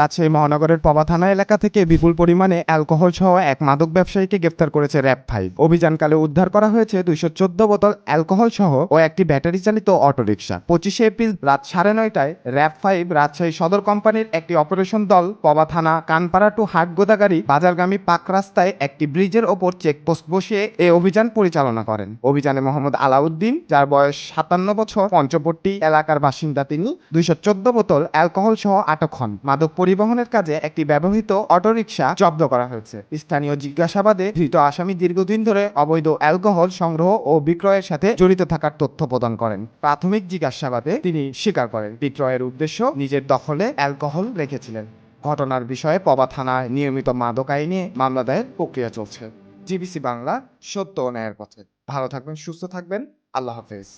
রাজশাহী মহানগরের পবা থানা এলাকা থেকে বিপুল পরিমাণে অ্যালকোহল সহ এক মাদক ব্যবসায়ীকে গ্রেফতার করেছে র্যাব ফাইভ। অভিযানকালে উদ্ধার করা হয়েছে দুইশো চোদ্দ বোতল অ্যালকোহল সহ ও একটি ব্যাটারি চালিত অটোরিকশা। পঁচিশে এপ্রিল রাত সাড়ে নয়টায় র্যাব ফাইভ রাজশাহী সদর কোম্পানির একটি অপারেশন দল পবা থানা কানপাড়া টু হাট গোদাগাড়ি বাজারগামী পাক রাস্তায় একটি ব্রিজের ওপর চেকপোস্ট বসিয়ে এই অভিযান পরিচালনা করেন। অভিযানে মোহাম্মদ আলাউদ্দিন, যার বয়স সাতান্ন বছর পঞ্চপট্টি এলাকার বাসিন্দা তিনি, দুইশো চোদ্দ বোতল অ্যালকোহল সহ আটক হন। মাদক পরিবহনের কাজে একটি ব্যবহৃত অটোরিকশা জব্দ করা হয়েছে। স্থানীয় জিজ্ঞাসাবাদে ধৃত আসামি দীর্ঘদিন ধরে অবৈধ অ্যালকোহল সংগ্রহ ও বিক্রয়ের সাথে জড়িত থাকার তথ্য প্রদান করেন। প্রাথমিক জিজ্ঞাসাবাদে তিনি স্বীকার করেন, বিক্রয়ের উদ্দেশ্য নিজের দখলে অ্যালকোহল রেখেছিলেন। ঘটনার বিষয়ে পবা থানায় নিয়মিত মাদক আইনে মামলা দায়ের প্রক্রিয়া চলছে। জিবিসি বাংলা, সত্য ন্যায়ের পথে। ভালো থাকবেন, সুস্থ থাকবেন, আল্লাহ হাফেজ।